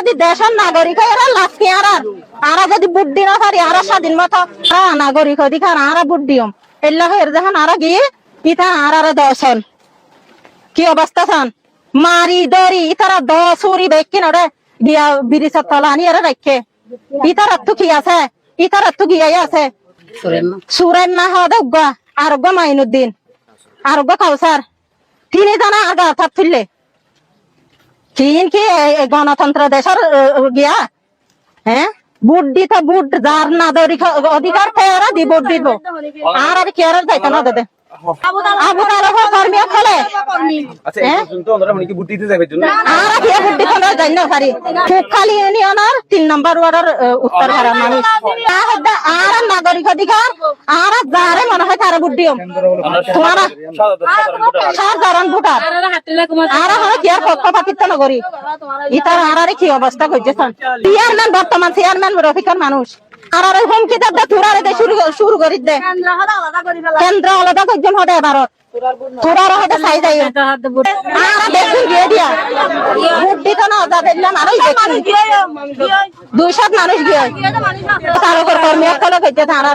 যদি দেশের নাগরিক হয় এরা লাস্তি আর আরা। যদি বুদ্ধি না পারি আরা স্বাধীন মতো হ্যাঁ নাগরিক অধিকার আরা বুদ্ধিম এল্লা এর যখন আরা গিয়ে ইতা আর আরা দশন কি অবস্থা চান মারি দরি ইতারা দ চুরি বেকি নরে গিয়া তলা আনি এরা রাখে ইতার তো কি আছে? ইতার তো গিয়াই আছে? সুরেন না হওয়া উগ্গা। আরোগ্য মাইনুদ্দিন। আরোগ্য কাউসার। তিনি জানা আর গা থাপ তুললে। চীন কি গণতন্ত্র দেশের গিয়া হ্যাঁ বুট দিতে বুট যার না অধিকার পেয়ারা দি বুট দিব আর আর কি আর যাইতে না দাদা আবু তালেব কর্মী খেলে আচ্ছা এই পর্যন্ত ওনারা মানে কি ভোট দিতে যাবে জন্য? আর কি দিতে না না পারি তিন নম্বর ওয়ার্ডের উত্তর হারা মানুষ। তা হদ্দা আর নাগরিক অধিকার আর যারে মনে হয় তারা বুট দিও। তোমারা সাধারণ ভোটার। আর হয় কি আর পক্ষপাতিত্ব নগরী? ইতার আর আর কি অবস্থা করছে চেয়ারম্যান বর্তমান চেয়ারম্যান রফিকর মানুষ। আর আর হুমকি দে তুরারে দে শুরু শুরু করি দে। কেন্দ্র আলাদা হদে ভারত? তোরার হতে আর দিয়ে। দিয়া না দেখলাম আর দুইশত মানুষ গিয়ে তার উপর কর্মী কলে কইতে তারা